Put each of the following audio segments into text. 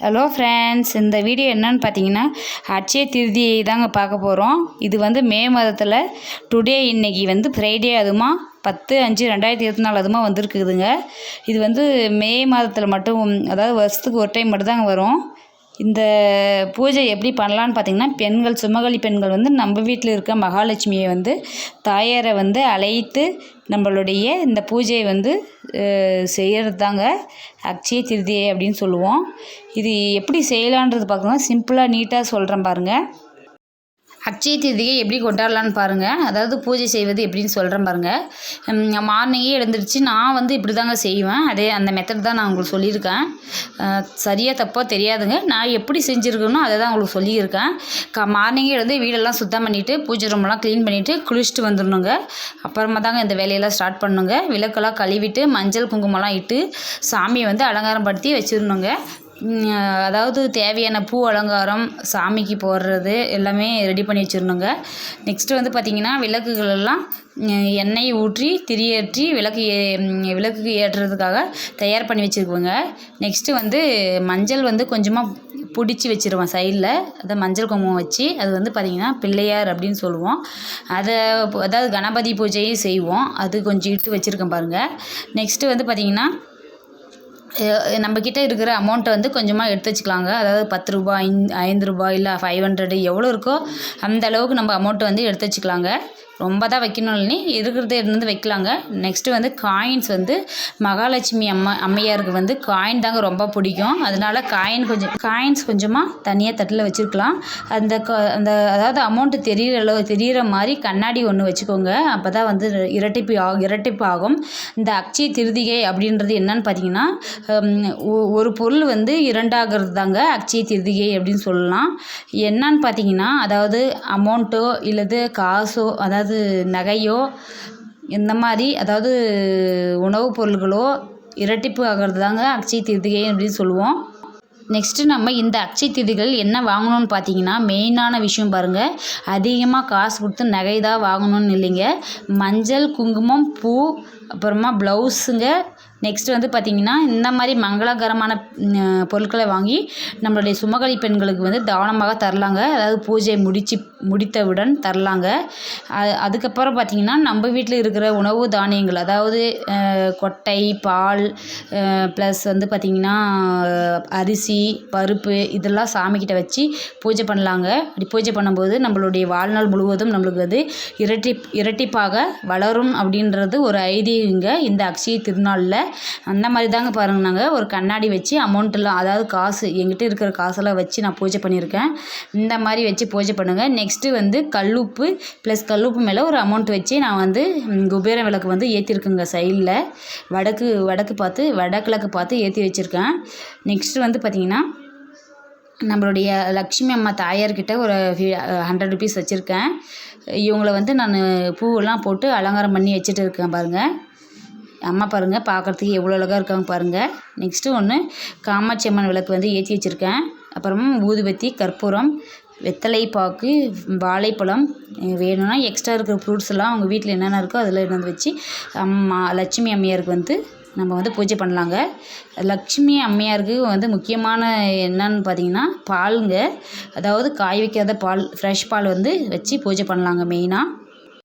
Hello friends இந்த video என்னன்னு பார்த்தீங்கன்னா அட்சய திருதியை தாங்க பார்க்க போகிறோம் இது வந்து மே மாதத்தில். டுடே இன்னைக்கு வந்து ஃப்ரைடே அதுமா. பத்து அஞ்சு ரெண்டாயிரத்தி இருபத்தி நாலு அதுமா வந்திருக்குதுங்க. இது வந்து மே மாதத்தில் மட்டும் அதாவது வருஷத்துக்கு ஒரு டைம் மட்டும் தாங்க வரும். இந்த பூஜை எப்படி பண்ணலான்னு பார்த்தீங்கன்னா பெண்கள் சுமங்கலி பெண்கள் வந்து நம்ம வீட்டில் இருக்க மகாலட்சுமியை வந்து தாயாரை வந்து அழைத்து நம்மளுடைய இந்த பூஜையை வந்து செய்கிறது தாங்க அக்ஷய திருதியை அப்படின்னு சொல்லுவோம். இது எப்படி செய்யலான்றது பார்க்கணும் சிம்பிளாக நீட்டாக சொல்கிறேன் பாருங்கள் அட்சய திருதியை எப்படி கொண்டாடலான்னு பாருங்கள் அதாவது பூஜை செய்வது எப்படின்னு சொல்கிறேன் பாருங்கள் மார்னிங்கே எழுந்திரிச்சு நான் வந்து இப்படி தாங்க செய்வேன். அதே அந்த மெத்தட் தான் நான் உங்களுக்கு சொல்லியிருக்கேன். சரியாக தப்பாக தெரியாதுங்க. நான் எப்படி செஞ்சுருக்கேனோ அதை தான் உங்களுக்கு சொல்லியிருக்கேன். க மார்னிங்கே எழுந்து வீடெல்லாம் சுத்தம் பண்ணிவிட்டு பூஜை ரூமெல்லாம் க்ளீன் பண்ணிவிட்டு குளிச்சுட்டு வந்துடணுங்க. அப்புறமா தாங்க இந்த வேலையெல்லாம் ஸ்டார்ட் பண்ணுங்க. விளக்கெல்லாம் கழுவிட்டு மஞ்சள் குங்குமம்லாம் இட்டு சாமியை வந்து அலங்காரம் படுத்தி வச்சிடணுங்க. அதாவது தேவையான பூ அலங்காரம் சாமிக்கு போடுறது எல்லாமே ரெடி பண்ணி வச்சிடணுங்க. நெக்ஸ்ட்டு வந்து பார்த்திங்கன்னா விளக்குகள் எல்லாம் எண்ணெய் ஊற்றி திரியேற்றி விளக்கு ஏ- விளக்குக்கு ஏற்றுறதுக்காக தயார் பண்ணி வச்சுருக்குவேங்க நெக்ஸ்ட்டு வந்து மஞ்சள் வந்து கொஞ்சமாக பிடிச்சி வச்சிருவேன் சைடில் அதை மஞ்சள் குங்குமம் வச்சு அது வந்து பார்த்திங்கன்னா பிள்ளையார் அப்படின்னு சொல்லுவோம். அதை அதாவது கணபதி பூஜையும் செய்வோம். அது கொஞ்சம் இட்டு வச்சுருக்கேன் பாருங்கள் நெக்ஸ்ட்டு வந்து பார்த்திங்கன்னா நம்மக்கிட்ட இருக்கிற அமௌண்ட்டை வந்து கொஞ்சமாக எடுத்து வச்சுக்கலாங்க. அதாவது பத்து ரூபாய் ஐந்து ஐந்து ரூபாய் இல்லை ஃபைவ் ஹண்ட்ரடு எவ்வளோ இருக்கோ அந்த அளவுக்கு நம்ம அமௌண்ட்டை வந்து எடுத்து வச்சுக்கலாங்க. ரொம்ப தான் வைக்கணும் இல்லைனி? இருந்து வைக்கலாங்க. நெக்ஸ்ட்டு வந்து காயின்ஸ் வந்து மகாலட்சுமி அம்மா அம்மையாருக்கு வந்து காயின் தாங்க ரொம்ப பிடிக்கும். அதனால காயின் கொஞ்சம் காயின்ஸ் கொஞ்சமாக தனியாக தட்டில் வச்சுருக்கலாம். அந்த அந்த அதாவது அமௌண்ட்டு தெரியிற அளவு தெரியிற மாதிரி கண்ணாடி ஒன்று வச்சுக்கோங்க. அப்போ தான் வந்து இரட்டிப்பு ஆகும் இரட்டிப்பு ஆகும். இந்த அக்ஷய திருதிகை அப்படின்றது என்னன்னு பார்த்தீங்கன்னா ஒ- ஒரு பொருள் வந்து இரண்டாகிறது தாங்க அக்ஷய திருதிகை அப்படின்னு சொல்லலாம். என்னன்னு பார்த்தீங்கன்னா அதாவது அமௌண்ட்டோ இல்லது காசோ அதாவது நகையோ இந்த மாதிரி அதாவது உணவுப் பொருள்களோ இரட்டிப்பு ஆகிறது தாங்க அக்ஷய திருதிகை அப்படின்னு சொல்லுவோம். நெக்ஸ்ட்டு நம்ம இந்த அக்ஷய திதிகள் என்ன வாங்கணும்னு பார்த்தீங்கன்னா மெயினான விஷயம் பாருங்கள் அதிகமாக காசு கொடுத்து நகை தான் வாங்கணும்னு இல்லைங்க. மஞ்சள் குங்குமம் பூ அப்புறமா ப்ளவுஸுங்க நெக்ஸ்ட் வந்து பார்த்திங்கன்னா இந்த மாதிரி மங்களகரமான பொருட்களை வாங்கி நம்மளுடைய சுமகலி பெண்களுக்கு வந்து தானமாக தரலாங்க. அதாவது பூஜை முடிச்சு முடித்தவுடன் தரலாங்க. அது அதுக்கப்புறம் பார்த்திங்கன்னா நம்ம வீட்டில் இருக்கிற உணவு தானியங்கள் அதாவது கொட்டை பால் ப்ளஸ் வந்து பார்த்திங்கன்னா அரிசி பருப்பு இதெல்லாம் சாமிக்கிட்ட வச்சு பூஜை பண்ணலாங்க. அப்படி பூஜை பண்ணும்போது நம்மளுடைய வாழ்நாள் முழுவதும் நம்மளுக்கு வந்து இரட்டி இரட்டிப்பாக வளரும் அப்படின்றது ஒரு ஐதீகங்க. இந்த அக்ஷய திருநாளில் அந்த மாதிரி தாங்க பாருங்கள் நாங்கள் ஒரு கண்ணாடி வச்சு அமௌண்ட்டெல்லாம் அதாவது காசு எங்கிட்ட இருக்கிற காசெல்லாம் வச்சு நான் பூஜை பண்ணியிருக்கேன். இந்த மாதிரி வச்சு பூஜை பண்ணுங்கள் நெக்ஸ்ட்டு வந்து கல்லுப்பு ப்ளஸ் கல்லுப்பு மேலே ஒரு அமௌண்ட் வச்சு நான் வந்து குபேர விளக்கு வந்து ஏற்றிருக்குங்க சைடில் வடக்கு வடக்கு பார்த்து வடகிழக்கு பார்த்து ஏற்றி வச்சுருக்கேன். நெக்ஸ்ட்டு வந்து பார்த்திங்கன்னா நம்மளுடைய லக்ஷ்மி அம்மா தாயார்கிட்ட ஒரு ஹண்ட்ரட் ருபீஸ் வச்சுருக்கேன். இவங்களை வந்து நான் பூவெல்லாம் போட்டு அலங்காரம் பண்ணி வச்சுட்டு இருக்கேன் பாருங்கள் அம்மா பாருங்கள் பார்க்குறதுக்கு எவ்வளோ அழகாக இருக்காங்க பாருங்கள் நெக்ஸ்ட்டு ஒன்று காமாட்சி அம்மன் விளக்கு வந்து ஏற்றி வச்சுருக்கேன். அப்புறம் ஊதுபத்தி கற்பூரம் வெத்தலை பாக்கு வாழைப்பழம் வேணும்னா எக்ஸ்ட்ரா இருக்கிற ஃப்ரூட்ஸ் எல்லாம் அவங்க வீட்டில் என்னென்ன இருக்கோ அதில் வந்து வச்சு அம்மா லட்சுமி அம்மையாருக்கு வந்து நம்ம வந்து பூஜை பண்ணலாங்க. லக்ஷ்மி அம்மையாருக்கு வந்து முக்கியமான என்னன்னு பார்த்தீங்கன்னா பாலுங்க. அதாவது காய வைக்காத பால் ஃப்ரெஷ் பால் வந்து வச்சு பூஜை பண்ணலாங்க மெயினாக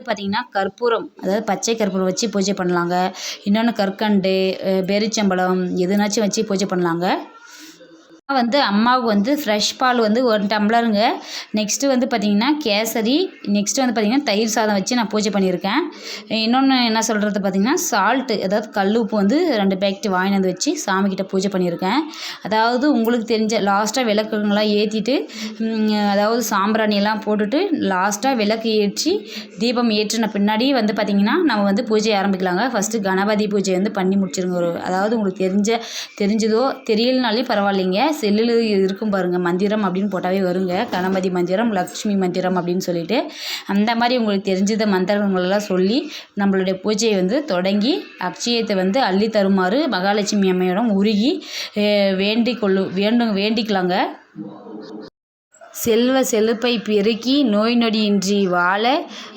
பார்த்திங்கன்னா கற்பூரம் அதாவது பச்சை கற்பூரம் வச்சு பூஜை பண்ணலாங்க. இன்னொன்று கற்கண்டு பேரிச்சம்பழம் எதுனாச்சும் வச்சு பூஜை பண்ணலாங்க. வந்து அம்மாவுக்கு வந்து ஃப்ரெஷ் பால் வந்து ஒரு டம்ளருங்க. நெக்ஸ்ட்டு வந்து பார்த்திங்கன்னா கேசரி நெக்ஸ்ட்டு வந்து பார்த்திங்கன்னா தயிர் சாதம் வச்சு நான் பூஜை பண்ணியிருக்கேன். இன்னொன்று என்ன சொல்கிறது பார்த்திங்கன்னா சால்ட்டு அதாவது கல் உப்பு வந்து ரெண்டு பேக்கெட் வாங்கிட்டு வந்து வச்சு சாமிக்கிட்ட பூஜை பண்ணியிருக்கேன். அதாவது உங்களுக்கு தெரிஞ்ச லாஸ்ட்டாக விளக்குங்களாம் ஏற்றிட்டு அதாவது சாம்பிராணி எல்லாம் போட்டுட்டு லாஸ்ட்டாக விளக்கு ஏற்றி தீபம் ஏற்றின பின்னாடி வந்து பார்த்திங்கன்னா நம்ம வந்து பூஜை ஆரம்பிக்கலாங்க. ஃபஸ்ட்டு கணபதி பூஜை வந்து பண்ணி முடிச்சிருங்க ஒரு அதாவது உங்களுக்கு தெரிஞ்ச தெரிஞ்சதோ தெரியலனாலே பரவாயில்லைங்க. செல்லில் இருக்கும் பாருங்கள் மந்திரம் அப்படின்னு போட்டாவே வருங்க. கணபதி மந்திரம் லக்ஷ்மி மந்திரம் அப்படின்னு சொல்லிட்டு அந்த மாதிரி உங்களுக்கு தெரிஞ்சத மந்திரங்களெல்லாம் சொல்லி நம்மளுடைய பூஜையை வந்து தொடங்கி அக்ஷயத்தை வந்து அள்ளி தருமாறு மகாலட்சுமி அம்மையிடம் உருகி வேண்டிக் கொள்ளு வேண்டும் வேண்டிக்கலாங்க. செல்வ செழிப்பை பெருக்கி நோய் நொடியின்றி வாழ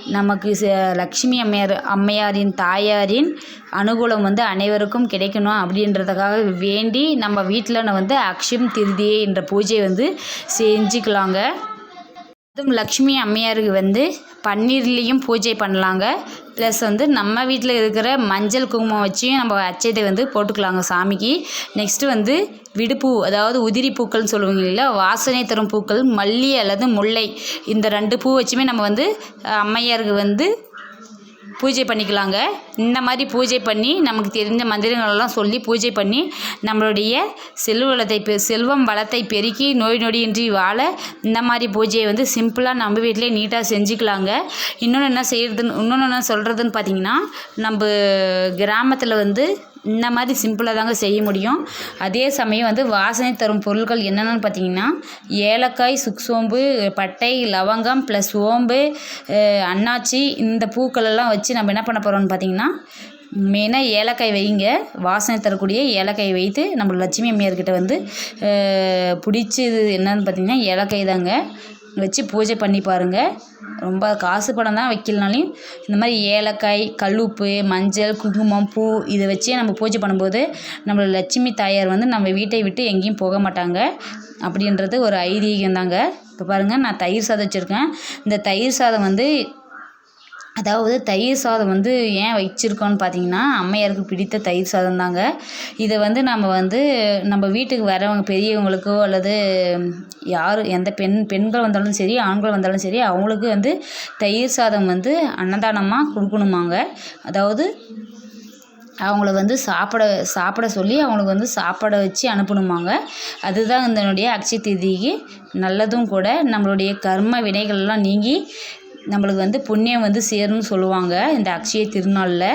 நமக்கு ச லக்ஷ்மி அம்மையார் அம்மையாரின் தாயாரின் அனுகூலம் வந்து அனைவருக்கும் கிடைக்கணும் அப்படின்றதுக்காக வேண்டி நம்ம வீட்டில் வந்து அக்ஷயம் திருதியை என்ற பூஜை வந்து செஞ்சுக்கலாங்க. அதுவும் லக்ஷ்மி அம்மையாருக்கு வந்து பன்னீர்லேயும் பூஜை பண்ணலாங்க. ப்ளஸ் வந்து நம்ம வீட்டில் இருக்கிற மஞ்சள் குங்குமம் வச்சியும் நம்ம அச்சதை வந்து போட்டுக்கலாங்க சாமிக்கு. நெக்ஸ்ட்டு வந்து விடுப்பூ அதாவது உதிரி பூக்கள்னு சொல்லுவாங்க இல்லையா வாசனை தரும் பூக்கள் மல்லி அல்லது முல்லை. இந்த ரெண்டு பூ வச்சுமே நம்ம வந்து அம்மையாருக்கு வந்து பூஜை பண்ணிக்கலாங்க. இந்த மாதிரி பூஜை பண்ணி நமக்கு தெரிஞ்ச மந்திரங்களெல்லாம் சொல்லி பூஜை பண்ணி நம்மளுடைய செல்வ வளத்தை செல்வம் வளத்தை பெருக்கி நோய் நொடியின்றி வாழ இந்த மாதிரி பூஜையை வந்து சிம்பிளாக நம்ம வீட்டிலே நீட்டாக செஞ்சுக்கலாங்க. இன்னொன்று என்ன செய்கிறதுன்னு இன்னொன்று என்ன சொல்கிறதுன்னு பார்த்தீங்கன்னா நம்ம கிராமத்தில் வந்து இந்த மாதிரி சிம்பிளாக தாங்க செய்ய முடியும். அதே சமயம் வந்து வாசனை தரும் பொருட்கள் என்னென்னு பார்த்தீங்கன்னா ஏலக்காய் சுக்சோம்பு பட்டை லவங்கம் ப்ளஸ் ஓம்பு அன்னாச்சி இந்த பூக்களெல்லாம் வச்சு நம்ம என்ன பண்ண போகிறோம்னு பார்த்தீங்கன்னா மெயினாக ஏலக்காய் வைங்க. வாசனை தரக்கூடிய ஏலக்காய் வைத்து நம்ம லட்சுமி அம்மையார்கிட்ட வந்து பிடிச்சது என்னன்னு பார்த்தீங்கன்னா ஏலக்காய் தாங்க. வச்சு பூஜை பண்ணி பாருங்கள் ரொம்ப காசு பணம் தான் வைக்கலனாலையும் இந்த மாதிரி ஏலக்காய் கல்லுப்பு மஞ்சள் குங்குமம் பூ இதை வச்சே நம்ம பூஜை பண்ணும்போது நம்மளோட லட்சுமி தாயார் வந்து நம்ம வீட்டை விட்டு எங்கேயும் போக மாட்டாங்க. அப்படின்றது ஒரு ஐதீகம் தாங்க இப்போ பாருங்கள் நான் தயிர் சாதம் வச்சுருக்கேன். இந்த தயிர் சாதம் வந்து அதாவது தயிர் சாதம் வந்து ஏன் வச்சுருக்கோன்னு பார்த்தீங்கன்னா அம்மையாருக்கு பிடித்த தயிர் சாதம் தாங்க. இதை வந்து நம்ம வந்து நம்ம வீட்டுக்கு வரவங்க பெரியவங்களுக்கோ அல்லது யார் எந்த பெண் பெண்கள் வந்தாலும் சரி ஆண்கள் வந்தாலும் சரி அவங்களுக்கு வந்து தயிர் சாதம் வந்து அன்னதானமாக கொடுக்கணுமாங்க. அதாவது அவங்கள வந்து சாப்பிட சாப்பிட சொல்லி அவங்களுக்கு வந்து சாப்பிட வச்சு அனுப்பணுமாங்க. அதுதான் இதனுடைய அக்ஷய திதிக்கு. நல்லதும் கூட நம்மளுடைய கர்ம வினைகள்லாம் நீங்கி நம்மளுக்கு வந்து புண்ணியம் வந்து சேரும்னு சொல்லுவாங்க இந்த அக்ஷய திருநாளில்.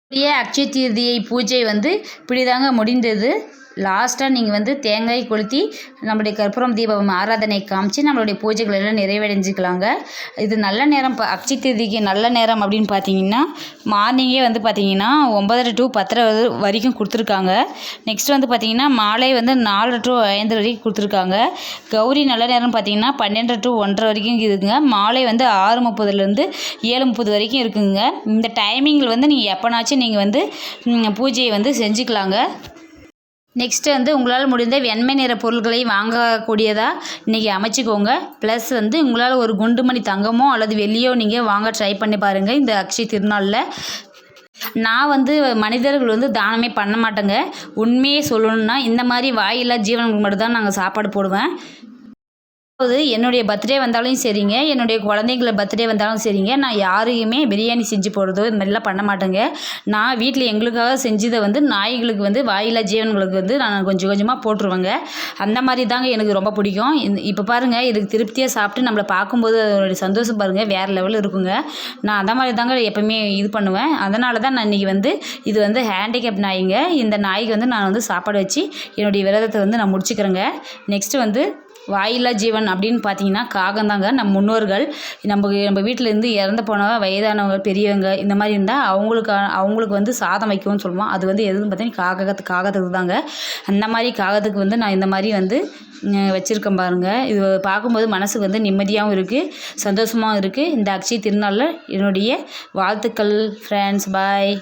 நம்முடைய அக்ஷய தீர்தியை பூஜை வந்து இப்படிதாங்க முடிந்தது. லாஸ்ட்டாக நீங்கள் வந்து தேங்காய் கொளுத்தி நம்மளுடைய கற்பூரம் தீபம் ஆராதனை காமிச்சு நம்மளுடைய பூஜைகள் எல்லாம் நிறைவடைஞ்சிக்கலாங்க. இது நல்ல நேரம் இப்போ அக்ஷய தேதிக்கு நல்ல நேரம் அப்படின்னு பார்த்தீங்கன்னா மார்னிங்கே வந்து பார்த்தீங்கன்னா ஒன்பதரை டு பத்தரை வரைக்கும் கொடுத்துருக்காங்க. நெக்ஸ்ட் வந்து பார்த்தீங்கன்னா மாலை வந்து நாலு டு ஐந்து வரைக்கும் கொடுத்துருக்காங்க. கௌரி நல்ல நேரம் பார்த்தீங்கன்னா பன்னெண்டு டு ஒன்றரை வரைக்கும் இருக்குதுங்க மாலை வந்து ஆறு முப்பதுலேருந்து ஏழு முப்பது வரைக்கும் இருக்குங்க. இந்த டைமிங்கில் வந்து நீங்கள் எப்போனாச்சும் நீங்கள் வந்து பூஜையை வந்து செஞ்சுக்கலாங்க. நெக்ஸ்ட்டு வந்து உங்களால் முடிந்த வெண்மை நிற பொருட்களை வாங்கக்கூடியதாக இன்றைக்கி அமைச்சிக்கோங்க. ப்ளஸ் வந்து உங்களால் ஒரு குண்டுமணி தங்கமோ அல்லது வெள்ளியோ நீங்கள் வாங்க ட்ரை பண்ணி பாருங்கள் இந்த அக்ஷய திருநாளில். நான் வந்து மனிதர்கள் வந்து தானமே பண்ண மாட்டேங்க. உண்மையே சொல்லணும்னா இந்த மாதிரி வாயில்லா ஜீவனுக்கு மட்டும்தான் நாங்கள் சாப்பாடு போடுவேன். அதாவது என்னுடைய பர்த்டே வந்தாலும் சரிங்க. என்னுடைய குழந்தைங்கள பர்த்டே வந்தாலும் சரிங்க. நான் யாரையுமே பிரியாணி செஞ்சு போடுறதோ இது மாதிரிலாம் பண்ண மாட்டேங்க. நான் வீட்டில் எங்களுக்காக செஞ்சதை வந்து நாய்களுக்கு வந்து வாயிலா ஜீவன்களுக்கு வந்து நான் கொஞ்சம் கொஞ்சமாக போட்டுருவேங்க. அந்த மாதிரி தாங்க எனக்கு ரொம்ப பிடிக்கும். இந்த இப்போ பாருங்கள் இதுக்கு திருப்தியாக சாப்பிட்டு நம்மளை பார்க்கும்போது அதனுடைய சந்தோஷம் பாருங்கள் வேறு லெவலில் இருக்குங்க. நான் அந்த மாதிரி தாங்க எப்போவுமே இது பண்ணுவேன். அதனால தான் நான் இன்றைக்கி வந்து இது வந்து ஹேண்டிகேப் நாய்ங்க. இந்த நாய்க்கு வந்து நான் வந்து சாப்பாடு வச்சு என்னுடைய விரதத்தை வந்து நான் முடிச்சுக்கிறேங்க. நெக்ஸ்ட்டு வந்து வாயில்லா ஜீவன் அப்படின்னு பார்த்தீங்கன்னா காகந்தாங்க நம் நம்ம முன்னோர்கள் நம்ம நம்ம வீட்டில் இருந்து இறந்து போனவங்க வயதானவங்க பெரியவங்க இந்த மாதிரி இருந்தால் அவங்களுக்கு அவங்களுக்கு வந்து சாதம் வைக்கும்னு சொல்லுவோம். அது வந்து எதுன்னு பார்த்தீங்கன்னா காகத்து காகத்துக்கு தாங்க அந்த மாதிரி காகத்துக்கு வந்து நான் இந்த மாதிரி வந்து வச்சுருக்கேன் பாருங்கள் பாருங்க. இது பார்க்கும்போது மனசுக்கு வந்து நிம்மதியாகவும் இருக்குது சந்தோஷமாகவும் இருக்குது இந்த அக்ஷய திருநாளில் என்னுடைய வாழ்த்துக்கள் ஃப்ரெண்ட்ஸ் பாய்